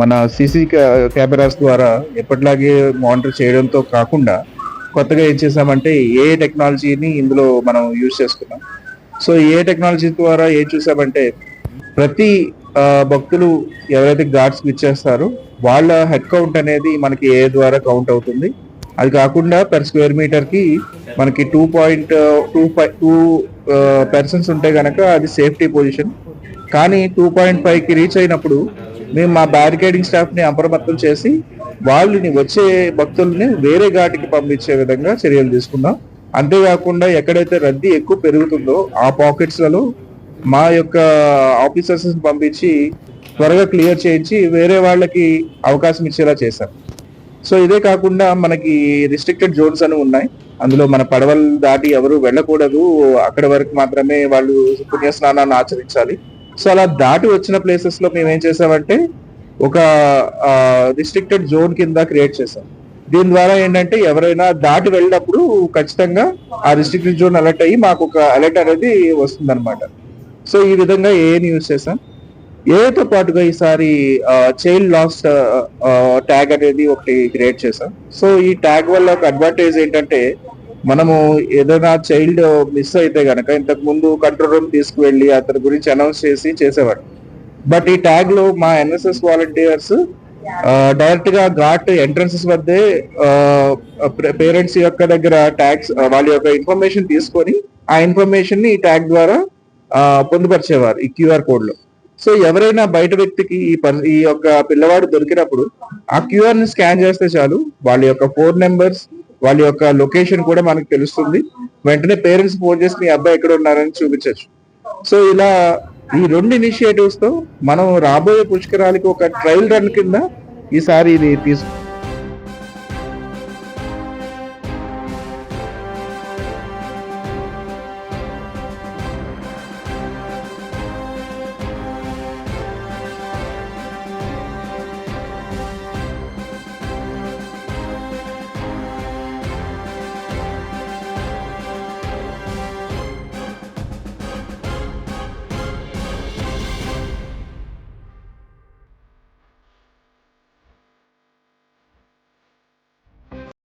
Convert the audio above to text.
మన CC cameras ద్వారా ఎప్పటిలాగే మానిటర్ చేయడంతో కాకుండా కొత్తగా ఏం చేసామంటే ఏ టెక్నాలజీని ఇందులో మనం యూజ్ చేసుకున్నాం. సో ఏ టెక్నాలజీ ద్వారా ఏం చూసామంటే ప్రతి భక్తులు ఎవరైతే గాడ్స్ ఇచ్చేస్తారో వాళ్ళ హెడ్ కౌంట్ అనేది మనకి ఏ ద్వారా కౌంట్ అవుతుంది. అది కాకుండా పర్ స్క్వేర్ మీటర్కి మనకి two point two five two persons ఉంటే కనుక అది సేఫ్టీ పొజిషన్. కానీ టూ పాయింట్ ఫైవ్కి రీచ్ అయినప్పుడు మేము మా బ్యారికేడింగ్ స్టాఫ్ని అప్రమత్తం చేసి వాళ్ళని వచ్చే భక్తుల్ని వేరే ఘాటికి పంపించే విధంగా చర్యలు తీసుకున్నాం. అంతేకాకుండా ఎక్కడైతే రద్దీ ఎక్కువ పెరుగుతుందో ఆ పాకెట్స్లలో మా యొక్క ఆఫీసర్స్ పంపించి త్వరగా క్లియర్ చేయించి వేరే వాళ్ళకి అవకాశం ఇచ్చేలా చేశాం. సో ఇదే కాకుండా మనకి రిస్ట్రిక్టెడ్ జోన్స్ అని ఉన్నాయి. అందులో మన పడవలు దాటి ఎవరు వెళ్ళకూడదు. అక్కడ వరకు మాత్రమే వాళ్ళు పుణ్య స్నానాన్ని ఆచరించాలి. సో అలా దాటి వచ్చిన ప్లేసెస్లో మేము ఏం చేసామంటే ఒక రిస్ట్రిక్టెడ్ జోన్ కింద క్రియేట్ చేసాం. దీని ద్వారా ఏంటంటే ఎవరైనా దాటి వెళ్ళినప్పుడు ఖచ్చితంగా ఆ రిస్ట్రిక్టెడ్ జోన్ అలర్ట్ అయ్యి మాకు ఒక అలర్ట్ అనేది వస్తుంది సో ఈ విధంగా ఏఎన్ యూజ్ చేసాం? ఏతో పాటుగా ఈసారి చైల్డ్ లాస్ట్ ట్యాగ్ అనేది ఒకటి క్రియేట్ చేసాం. సో ఈ ట్యాగ్ వల్ల ఒక అడ్వాంటేజ్ ఏంటంటే మనము ఏదైనా చైల్డ్ మిస్ అయితే గనక ఇంతకు ముందు కంట్రోల్ రూమ్ తీసుకువెళ్ళి అతని గురించి అనౌన్స్ చేసి చేసేవాడు. బట్ ఈ ట్యాగ్లో మా ఎన్ఎస్ఎస్ వాలంటీర్స్ డైరెక్ట్గా ఘాట్ ఎంట్రన్సెస్ వద్దే పేరెంట్స్ యొక్క దగ్గర ట్యాగ్స్ వాళ్ళ యొక్క ఇన్ఫర్మేషన్ తీసుకొని ఆ ఇన్ఫర్మేషన్ని ఈ ట్యాగ్ ద్వారా ఆ, పొందుపరిచేవారు ఈ క్యూఆర్ కోడ్లో. సో ఎవరైనా బయట వ్యక్తికి ఈ ఈ యొక్క పిల్లవాడు దొరికినప్పుడు ఆ క్యూఆర్ని స్కాన్ చేస్తే చాలు వాళ్ళ యొక్క ఫోన్ నెంబర్స్ వాళ్ళ యొక్క లొకేషన్ కూడా మనకు తెలుస్తుంది. వెంటనే పేరెంట్స్ ఫోన్ చేసి మీ అబ్బాయి ఎక్కడ ఉన్నారని చూపించవచ్చు సో ఇలా ఈ రెండు ఇనిషియేటివ్స్తో మనం రాబోయే పుష్కరాలకి ఒక ట్రయల్ రన్ కింద ఈసారి ఇది తీసుకు